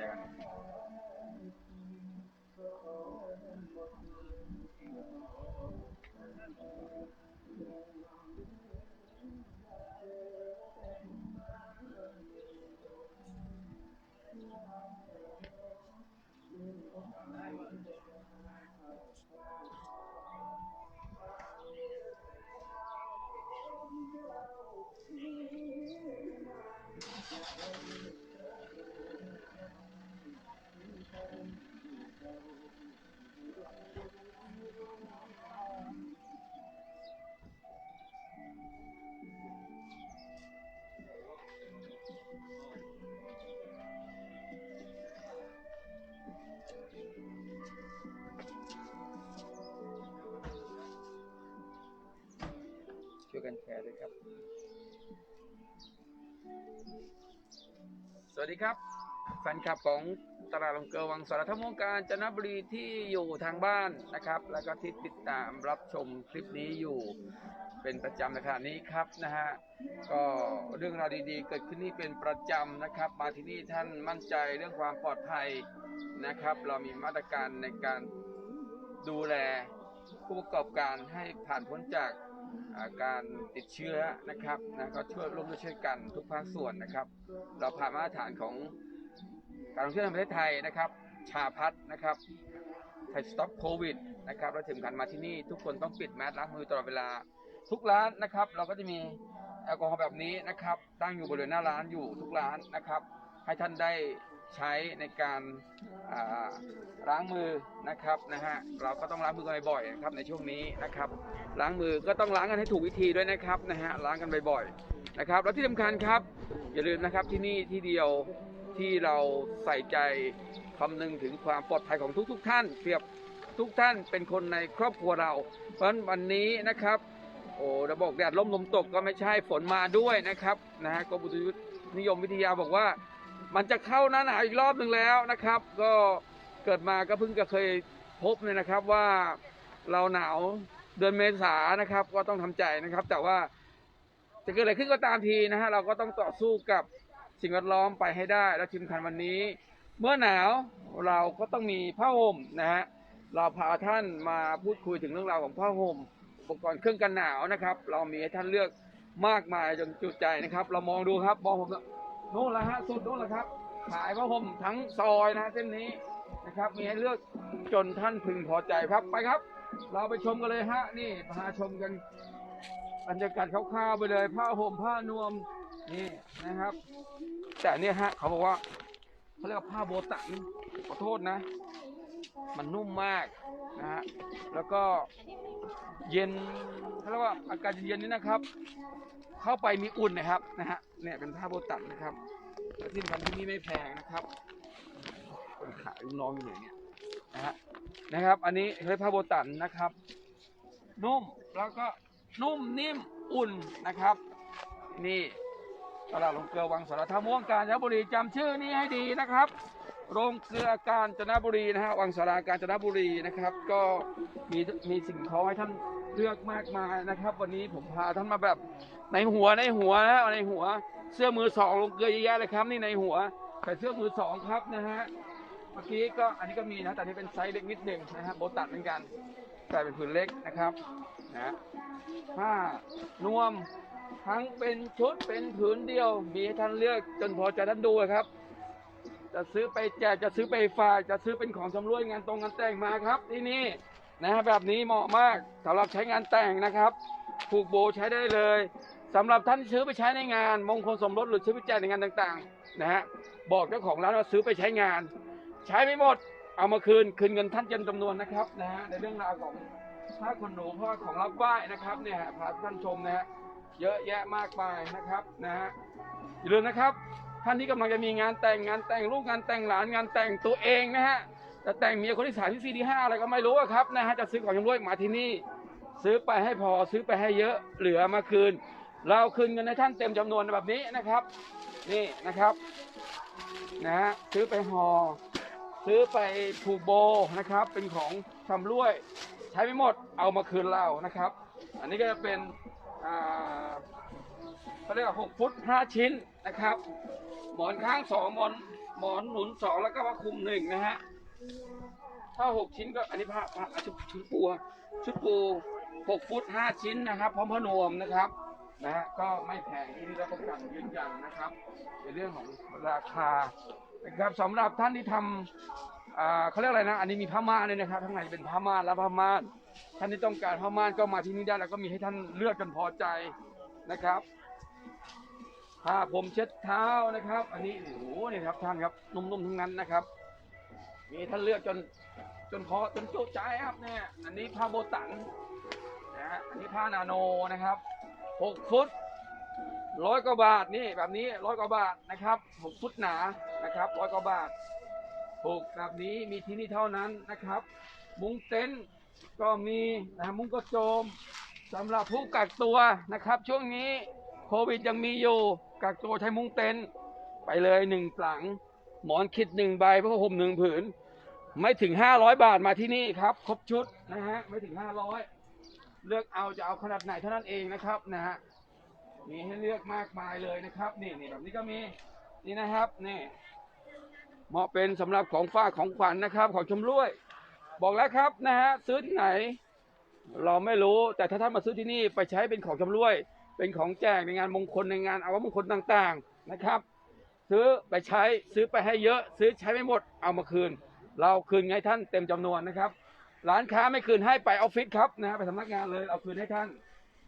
ร์กั สวัสดีครับแฟนคลับของตลาดลงเกลวังสารทมวงการจันทบุรีที่อยู่ทางบ้านนะครับ แล้วก็ที่ติดตามรับชมคลิปนี้อยู่เป็นประจำในขณะนี้ครับนะฮะก็เรื่องราวดีๆ เกิดขึ้นนี่เป็นประจำนะครับ มาที่นี่ท่านมั่นใจเรื่องความปลอดภัยนะครับ เรามีมาตรการในการดูแลผู้ประกอบการให้ผ่านพ้นจาก การติดเชื้อนะครับนะก็ช่วยร่วมด้วยช่วยกันทุกภาคส่วนนะครับ เราผ่านมาตรฐานของการท่องเที่ยวแห่งประเทศไทยนะครับ ชาพัฒน์นะครับไทยสต็อปโควิดนะครับเราถึงกันมาที่นี่ทุกคนต้องปิดแมสล้างมือตลอดเวลาทุกร้านนะครับ เราก็จะมีแอลกอฮอล์แบบนี้นะครับ ตั้งอยู่บริเวณหน้าร้านอยู่ทุกร้านนะครับ ให้ท่านได้ ใช้ในการล้างมือนะครับนะฮะเราก็ต้องล้างมือกันบ่อยๆนะครับในช่วงนี้นะครับ ล้างมือก็ต้องล้างกันให้ถูกวิธีด้วยนะครับนะฮะล้างกันบ่อยๆนะครับแล้วที่สำคัญครับ อย่าลืมนะครับที่นี่ที่เดียวที่เราใส่ใจคำนึงถึงความปลอดภัยของทุก ๆ ท่านเปรียบทุกท่านเป็นคนในครอบครัวเรา เพราะฉะนั้นวันนี้นะครับโอ้ระบอกแดดล่มลมตกก็ไม่ใช่ฝนมาด้วยนะครับนะฮะกรมอุตุนิยมวิทยาบอกว่า มันจะเข้าหน้าหนาวอีกรอบหนึ่งแล้วนะครับ ก็เกิดมาก็เพิ่งจะเคยพบเนี่ยนะครับว่าเราหนาวเดือนเมษานะครับ ก็ต้องทำใจนะครับ แต่ว่าจะเกิดอะไรขึ้นก็ตามทีนะฮะเราก็ต้องต่อสู้กับสิ่งแวดล้อมไปให้ได้ และทีมคันวันนี้ เมื่อหนาวเราก็ต้องมีผ้าห่มนะฮะเราพาท่านมาพูดคุยถึงเรื่องราวของผ้าห่มอุปกรณ์เครื่องกันหนาวนะครับ เรามีให้ท่านเลือกมากมายจนจุใจนะครับ เรามองดูครับมองผม โน่นละฮะสุดโน่นละครับ ขายผ้าห่มทั้งซอยนะฮะเส้นนี้นะครับ มีให้เลือกจนท่านพึงพอใจครับไปครับ เราไปชมกันเลยฮะนี่พาชมกันบรรยากาศคร่าวๆไปเลย ผ้าห่มผ้านวมนี่นะครับ แต่เนี่ยฮะเขาบอกว่าเขาเรียกว่าผ้าโบตันขอโทษนะ มันนุ่มมากนะฮะแล้วก็เย็นเขาเรียกว่าอากาศเย็นๆนี่นะครับ เข้าไปมีอุ่นนะครับนะฮะเนี่ยเป็นผ้าโบตันนะครับและที่สำคัญที่นี่ไม่แพงนะครับ คนขายลูกน้องอยู่ไหนเนี่ยนะฮะนะครับ อันนี้เฮ้ยผ้าโบตันนะครับ นุ่มแล้วก็นุ่มนิ่มอุ่นนะครับ นี่ตลาดลงเกลือวังสารธรรมม่วงกาญจนบุรีจำชื่อนี้ให้ดีนะครับ โรงเกลือการจนบุรีนะฮะวังสาราการจนบุรีนะครับ ก็มีมีสิ่งของให้ท่านเลือกมากมายนะครับ วันนี้ผมพาท่านมาแบบในหัวในหัวนะในหัวเสื้อมือสองลงเกลือเยอะแยะเลยครับ นี่ในหัวใส่เสื้อมือสองครับนะฮะเมื่อกี้ก็อันนี้ก็มีนะแต่นี่เป็นไซส์เล็กนิดหนึ่งนะฮะโบตัดเหมือนกันใส่เป็นผืนเล็กนะครับนะผ้านวมทั้งเป็นชุดเป็นผืนเดียว มีให้ท่านเลือกจนพอใจท่านดูครับ จะซื้อไปแจกจะซื้อไปฝากจะซื้อเป็นของชำรวยงานตรงงานแต่งมาครับ ที่นี่นะฮะแบบนี้เหมาะมากสำหรับใช้งานแต่งนะครับ ผูกโบใช้ได้เลยสำหรับท่านที่ซื้อไปใช้ในงาน มงคลสมรสหรือซื้อไปแจกในงานต่างๆนะฮะบอกเจ้าของร้านว่าซื้อไปใช้งาน ใช้ไม่หมดเอามาคืนคืนเงินท่านเต็มจำนวนนะครับนะฮะในเรื่องราวของผ้าขนหนูผ้าของรับไหว้นะครับเนี่ยพาท่านชมนะฮะเยอะแยะมากมายนะครับนะฮะอย่าลืมนะครับ ท่านที่กำลังจะมีงานแต่งงานแต่งลูกงานแต่งหลานงานแต่งตัวเองนะฮะจะแต่งเมียคนที่สามที่สี่ที่ห้าอะไรก็ไม่รู้ครับนะฮะจะซื้อของชำรวยมาที่นี่ ซื้อไปให้พอซื้อไปให้เยอะเหลือมาคืน เราคืนเงินให้ท่านเต็มจำนวนแบบนี้นะครับ นี่นะครับนะฮะซื้อไปหอ่อซื้อไปผูกโบนะครับ เป็นของชำร่วย ใช้ไม่หมดเอามาคืนเรานะครับ อันนี้ก็จะเป็นอ่า เขาเรียกว่าหกฟุตห้าชิ้นนะครับ หมอนข้างสองหมอนหมอนหนุนสองแล้วก็ผ้าคลุมหนึ่งนะฮะถ้าหกชิ้นก็อันนี้ผ้าผ้าชุดชุดปูชุดปูหกฟุตห้าชิ้นนะครับ พร้อมพนวมนะครับนะฮะก็ไม่แพงที่นี่รับประกันยืนยันนะครับ ในเรื่องของราคานะครับสำหรับท่านที่ทำอ่าเขาเรียกอะไรนะ อันนี้มีผ้าม่านเลยนะครับข้างในเป็นผ้าม่านและผ้าม่านท่านที่ต้องการผ้าม่านก็มาที่นี่ได้แล้วก็มีให้ท่านเลือกกันพอใจนะครับ ผ้าผมเช็ดเท้านะครับ อันนี้โอ้โหนี่ครับท่านครับนุ่มๆทั้งนั้นนะครับ มีท่านเลือกจนจนพอจนจุใจครับเนี่ยอันนี้ผ้าโบตันนะฮะอันนี้ผ้านาโนนะครับหกฟุตร้อยกว่าบาทนี่แบบนี้ร้อยกว่าบาทนะครับหกฟุตหนานะครับร้อยกว่าบาทถูกแบบนี้มีที่นี่เท่านั้นนะครับ มุ้งเต็นท์ก็มีนะมุ้งกระโจมสำหรับผู้กักตัวนะครับ ช่วงนี้โควิดยังมีอยู่ กักตัวใช้มุ้งเต็นท์ไปเลยหนึ่งหลัง หมอนคิดหนึ่งใบผ้าห่มหนึ่งผืน ไม่ถึงห้าร้อยบาทมาที่นี่ครับ ครบชุดนะฮะไม่ถึงห้าร้อยเลือกเอาจะเอาขนาดไหนเท่านั้นเองนะครับนะฮะมีให้เลือกมากมายเลยนะครับนี่นี่แบบนี้ก็มีนี่นะครับนี่เหมาะเป็นสำหรับของฝากของขวัญนะครับ ของชำร่วย บอกแล้วครับนะฮะซื้อที่ไหน เราไม่รู้แต่ถ้าท่านมาซื้อที่นี่ไปใช้เป็นของชำร่วย เป็นของแจกในงานมงคลในงานอาวมงคลต่างๆนะครับ ซื้อไปใช้ซื้อไปให้เยอะ ซื้อใช้ไม่หมดเอามาคืน เราคืนให้ท่านเต็มจำนวนนะครับ ร้านค้าไม่คืนให้ไปออฟฟิศครับนะไปสำนักงานเลยเอาคืนให้ท่าน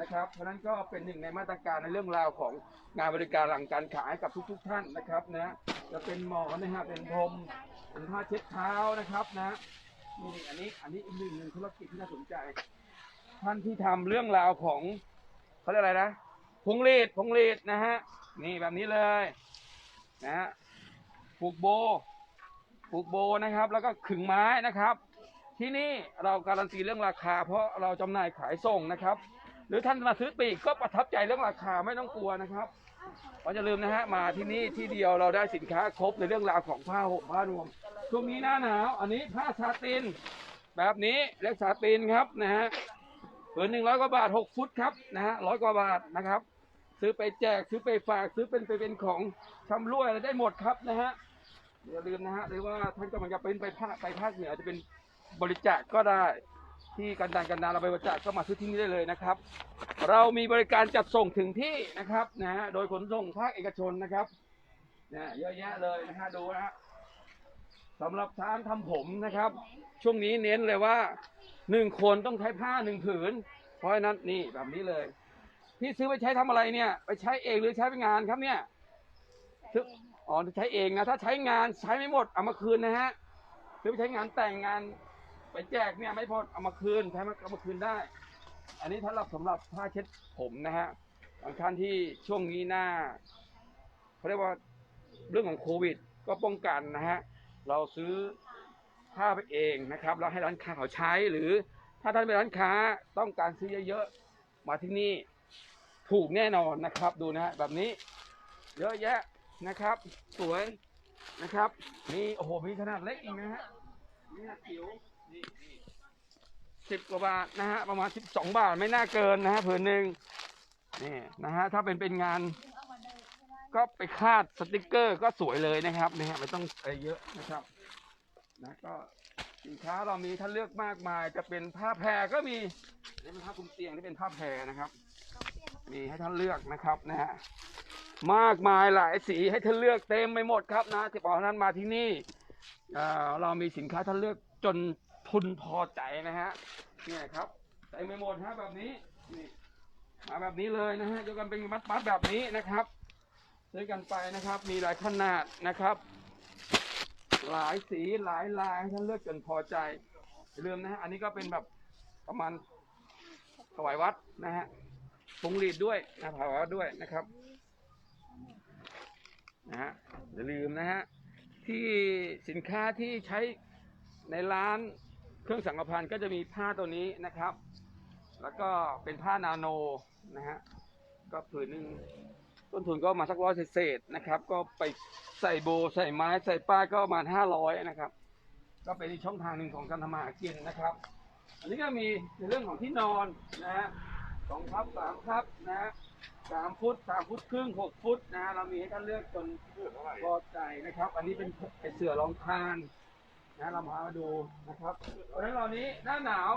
นะครับ เพราะนั้นก็เป็นหนึ่งในมาตรการในเรื่องราวของงานบริการหลังการขายกับทุก ๆ ท่านนะครับนะจะเป็นหมอนะฮะเป็นพรมเป็นผ้าเช็ดเท้านะครับนะนี่อันนี้อันนี้อีกหนึ่งหนึ่งธุรกิจที่น่าสนใจ ท่านที่ทำเรื่องราวของ เขาเรียกอะไรนะพงลีดพงลีดนะฮะนี่แบบนี้เลยนะฮะผูกโบผูกโบนะครับ แล้วก็ขึงไม้นะครับ ที่นี่เราการันตีเรื่องราคา เพราะเราจำหน่ายขายส่งนะครับ หรือท่านมาซื้อปีกก็ประทับใจเรื่องราคาไม่ต้องกลัวนะครับเราะอย่าลืมนะฮะมาที่นี่ที่เดียวเราได้สินค้าครบในเรื่องราวของผ้าห่มผ้านวมช่วงนี้หน้าหนาว อันนี้ผ้าซาติน แบบนี้เล็กซาตินครับนะฮะ ผืนหนึ่งร้อยกว่าบาทหกฟุตครับนะฮะร้อยกว่าบาทนะครับ ซื้อไปแจกซื้อไปฝากซื้อเป็นไปเป็นของชำร่วยอะไรได้หมดครับนะฮะอย่าลืมนะฮะหรือว่าท่านกำลังจะเป็นไปภาคไปภาคเหนือจะเป็นบริจาคก็ได้ ที่กันดานกันดานเราไปบริจาคก็มาซื้อที่นี่ได้เลยนะครับ เรามีบริการจัดส่งถึงที่นะครับนะฮะโดยขนส่งภาคเอกชนนะครับเนี่ยเยอะแยะเลยนะฮะดูนะฮะสำหรับทางทำผมนะครับ ช่วงนี้เน้นเลยว่า หนึ่งคนต้องใช้ผ้าหนึ่งผืน เพราะฉะนั้นนี่แบบนี้เลย พี่ซื้อไปใช้ทำอะไรเนี่ย ไปใช้เองหรือใช้ไปงานครับเนี่ยซื้ออ๋อใช้เองนะถ้าใช้งานใช้ไม่หมดเอามาคืนนะฮะซื้อไปใช้งานแต่งงาน ไปแจกเนี่ยไม่พอเอามาคืนใช้มาเอามาคืนได้ อันนี้ถ้ารับสำหรับผ้าเช็ดผมนะฮะบางท่านที่ช่วงนี้หน้าเขาเรียกว่าเรื่องของโควิด ก็ป้องกันนะฮะเราซื้อ ผ้าไปเองนะครับแล้วให้ร้านค้าเขาใช้หรือถ้าท่านเป็นร้านค้าต้องการซื้อเยอะๆมาที่นี่ถูกแน่นอนนะครับดูนะฮะแบบนี้ เยอะแยะนะครับ สวยนะครับนี่โอ้โหมีขนาดเล็กอีกนะฮะนี่ฮะจิ๋วนี่สิบกว่าบาทนะฮะประมาณสิบสองบาทไม่น่าเกินนะฮะผืนหนึ่งนี่นะฮะถ้าเป็นเป็นงาน ก็ไปคาดสติกเกอร์ก็สวยเลยนะครับนะฮะไม่ต้องอะไรเยอะนะครับ นะก็สินค้าเรามีท่านเลือกมากมายจะเป็นผ้าแพรก็มีนี่เป็นผ้าคลุมเตียงที่เป็นผ้าแพรนะครับ มีให้ท่านเลือกนะครับนะฮะมากมายหลายสีให้ท่านเลือกเต็มไปหมดครับนะที่บอกนั้นมาที่นี่เอ่อเรามีสินค้าท่านเลือกจนทุนพอใจนะฮะเนี่ยครับเต็มไปหมดฮะแบบนี้นี่มาแบบนี้เลยนะฮะยกกันเป็นมัดๆแบบนี้นะครับซื้อกันไปนะครับ มีหลายขนาดนะครับ หลายสีหลายลายท่านเลือกจนพอใจอย่าลืมนะฮะอันนี้ก็เป็นแบบประมาณถวายวัดนะฮะพงรีดด้วยนะถวายวัดด้วยนะครับนะฮะอย่าลืมนะฮะที่สินค้าที่ใช้ในร้านเครื่องสังกพันก็จะมีผ้าตัวนี้นะครับ แล้วก็เป็นผ้านาโนนะฮะก็ผืนหนึ่ง ต้นทุนก็มาสักร้อยเศษนะครับ ก็ไปใส่โบใส่ไม้ใส่ป้ายก็ประมาณห้าร้อยนะครับ ก็เป็นช่องทางหนึ่งของการทำมาหากินนะครับ อันนี้ก็มีในเรื่องของที่นอนนะฮะสองพับสามพับนะฮะสามฟุตสามฟุตครึ่งหกฟุตนะฮะเรามีให้ท่านเลือกจนพอใจนะครับ อันนี้เป็นเป็นเสือรองคานนะเราพามาดูนะครับเพราะฉะนั้นเรานี้หน้าหนาว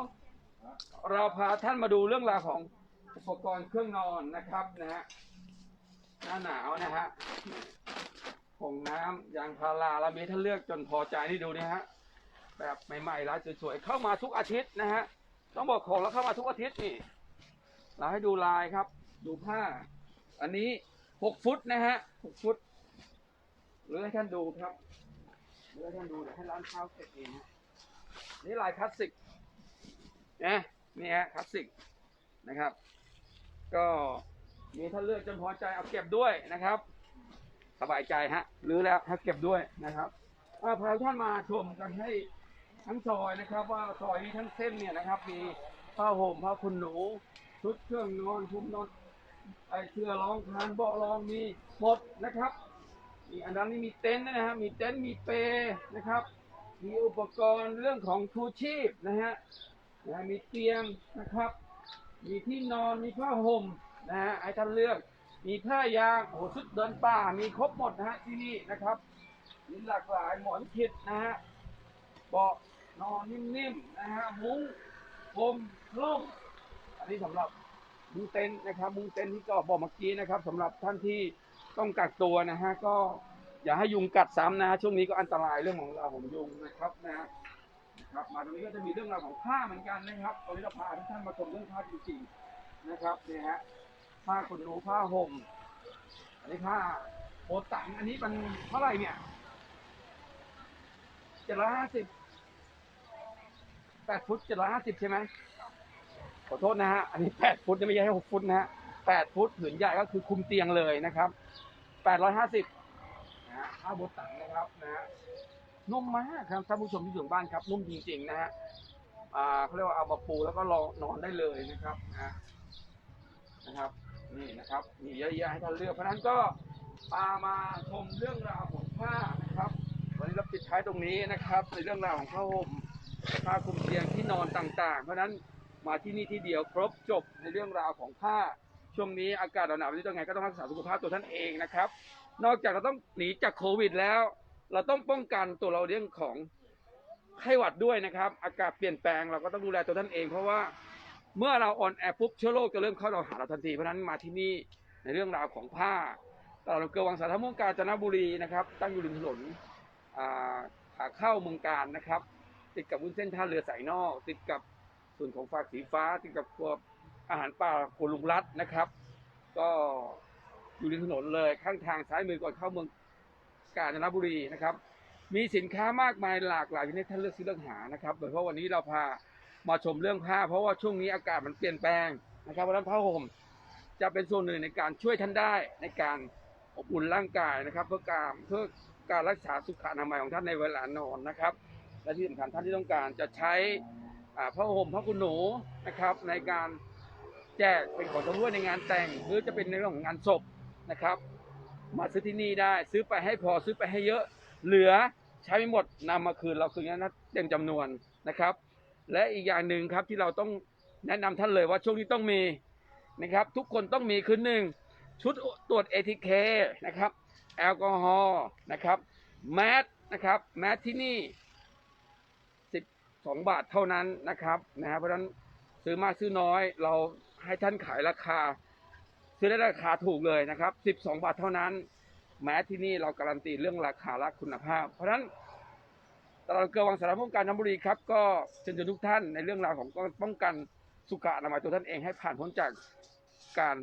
เราพาท่านมาดูเรื่องราวของอุปกรณ์เครื่องนอนนะครับนะฮะ หน้าหนาวนะฮะของน้ำยางพาราเรามีให้ท่านเลือกจนพอใจนี่ดูนะฮะ แบบใหม่ๆร้านสวยๆเข้ามาทุกอาทิตย์นะฮะ ต้องบอกของแล้วเข้ามาทุกอาทิตย์นี่เราให้ดูลายครับ ดูผ้า อันนี้หกฟุตนะฮะหกฟุตหรือให้ท่านดูครับหรือให้ท่านดูเดี๋ยวให้ร้านข้าเสร็จเองนี่ลายคลาสสิกนะนี่ฮะคลาสสิกนะครับ ก็ มีท่าเลือกจนพอใจเอาเก็บด้วยนะครับ สบายใจฮะหรือแล้วให้เก็บด้วยนะครับอาพาท่านมาชมกันให้ทั้งซอยนะครับ ว่าซอยนี้ทั้งเส้นเนี่ยนะครับ มีผ้าห่มผ้าขนหนูชุดเครื่องนอนชุมนอนไอเสื้อรองคานเบาะรองมีหมดนะครับมีอันนั้นนี่มีเต็นท์นะฮะมีเต็นท์มีเปรนะครับ มีอุปกรณ์เรื่องของชูชีพนะฮะนะมีเตียงนะครับ มีที่นอนมีผ้าห่ม นะฮะให้ท่านเลือก มีผ้ายางโอ้ชุดเดินป่ามีครบหมดนะฮะที่นี่นะครับมีหลากหลายหมอนคิดนะฮะเบาะนอนนิ่มๆนะฮะมุ้งพรมร่มอันนี้สำหรับมุ้งเต็นนะครับ มุ้งเต็นที่ก็บอกเมื่อกี้นะครับสำหรับท่านที่ต้องกักตัวนะฮะก็อย่าให้ยุงกัดซ้ำนะฮะช่วงนี้ก็อันตรายเรื่องของเราของยุงนะครับนะฮะนะครับมาตรงนี้ก็จะมีเรื่องราวของผ้าเหมือนกันนะครับตอนนี้เราพาทุกท่านมาชมเรื่องผ้าจริงๆนะครับเนี่ยฮะ ผ้าขนหนูผ้าห่ม อันนี้ผ้าโบตังอันนี้มันเท่าไหร่เนี่ยเจ็ดร้อยห้าสิบแปดฟุตเจ็ดร้อยห้าสิบใช่ไหมขอโทษนะฮะ อันนี้แปดฟุตไม่ใช่หกฟุตนะฮะแปดฟุตผืนใหญ่ก็คือคุมเตียงเลยนะครับแปดร้อยห้าสิบนะฮะผ้าโบตังนะครับนะฮะนุ่มมากครับท่านผู้ชมที่อยู่บ้านครับ นุ่มจริงๆนะฮะอ่าเขาเรียกว่าเอามาปูแล้วก็รอนอนได้เลยนะครับนะนะครับ นี่นะครับ มีเยอะแยะให้ท่านเลือก เพราะนั้นก็พามาชมเรื่องราวของผ้านะครับ วันนี้เราปิดท้ายตรงนี้นะครับ ในเรื่องราวของผ้าห่มผ้าคลุมเตียงที่นอนต่างๆ เพราะนั้นมาที่นี่ที่เดียวครบจบในเรื่องราวของผ้า ช่วงนี้อากาศหนาวๆนี้ต้องไงก็ต้องรักษาสุขภาพตัวท่านเองนะครับ นอกจากเราต้องหนีจากโควิดแล้ว เราต้องป้องกันตัวเราเรื่องของไข้หวัดด้วยนะครับ อากาศเปลี่ยนแปลงเราก็ต้องดูแลตัวท่านเอง เพราะว่า เมื่อเราอ่อนแอปุ๊บเชื้อโรคจะเริ่มเข้าเราหาเราทันที เพราะนั้นมาที่นี่ในเรื่องราวของผ้าตลาดเกลือวังสารทมุ่งกาญจนบุรีนะครับ ตั้งอยู่ริมถนนขาเข้าเมืองการนะครับ ติดกับวุ้นเส้นท่าเรือสายนอก ติดกับส่วนของฝากสีฟ้า ติดกับพวกอาหารป่าโคลุงรัดนะครับ ก็อยู่ริมถนนเลยข้างทางซ้ายมือก่อนเข้าเมืองกาญจนบุรีนะครับ มีสินค้ามากมายหลากหลายที่ให้ท่านเลือกซื้อเลือกหานะครับ โดยเฉพาะวันนี้เราพา มาชมเรื่องผ้า เพราะว่าช่วงนี้อากาศมันเปลี่ยนแปลงนะครับเพราะฉะนั้นผ้าห่มจะเป็นส่วนหนึ่งในการช่วยท่านได้ในการอบอุ่นร่างกายนะครับ เพื่อการเพื่อการรักษาสุขอนามัยของท่านในเวลานอนนะครับ และที่สำคัญท่านที่ต้องการจะใช้อ่าผ้าห่มผ้าคุณหนูนะครับ ในการแจกเป็นของชำร่วยในงานแต่ง หรือจะเป็นในเรื่องของงานศพนะครับ มาซื้อที่นี่ได้ซื้อไปให้พอซื้อไปให้เยอะ เหลือใช้ไม่หมดนำมาคืนเราคืนนั้นเต็มจำนวนนะครับ และอีกอย่างหนึ่งครับที่เราต้องแนะนำท่านเลยว่าช่วงนี้ต้องมีนะครับทุกคนต้องมีคือหนึ่งชุดตรวจ ATK นะครับแอลกอฮอล์นะครับแมสนะครับแมสที่นี่สองบาทเท่านั้นนะครับนะฮะเพราะฉะนั้นซื้อมากซื้อน้อยเราให้ท่านขายราคา ซื้อได้ราคาถูกเลยนะครับสิบสองบาทเท่านั้น แม้ที่นี่เราการันตีเรื่องราคาและคุณภาพ เพราะฉะนั้น ตลาดเกลือวังสารพงการน้ำบุรีครับก็เชิญชวนทุกท่านในเรื่องราวของการป้องกันสุขอนามัยตัวท่านเองให้ผ่านพ้นจากการ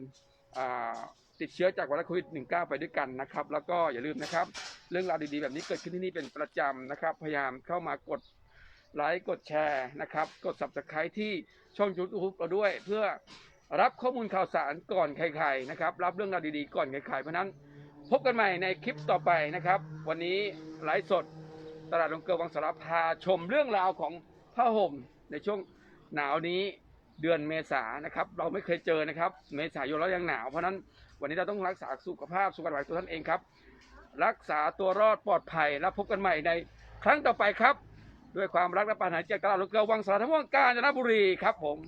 ติดเชื้อจากไวรัสโควิด -19 ไปด้วยกันนะครับ แล้วก็อย่าลืมนะครับ เรื่องราวดีๆแบบนี้เกิดขึ้นที่นี่เป็นประจำนะครับ พยายามเข้ามากดไลค์กดแชร์นะครับ กด subscribe ที่ช่อง YouTube เราด้วย เพื่อรับข้อมูลข่าวสารก่อนใครๆนะครับ รับเรื่องราวดีๆก่อนใครๆเพราะฉะนั้น พบกันใหม่ในคลิปต่อไปนะครับ วันนี้ไลฟ์สด ตลาดลงเกลือวังสารพาชมเรื่องราวของผ้าห่มในช่วงหนาวนี้เดือนเมษานะครับ เราไม่เคยเจอนะครับ เมษายนแล้วยังหนาวเพราะนั้นวันนี้เราต้องรักษาสุขภาพสุขภาพตัวท่านเองครับ รักษาตัวรอดปลอดภัยแล้วพบกันใหม่ในครั้งต่อไปครับ ด้วยความรักและปรารถนาจากตลาดลูกเกลือวังสารทั้งวงการจนบุรีครับผม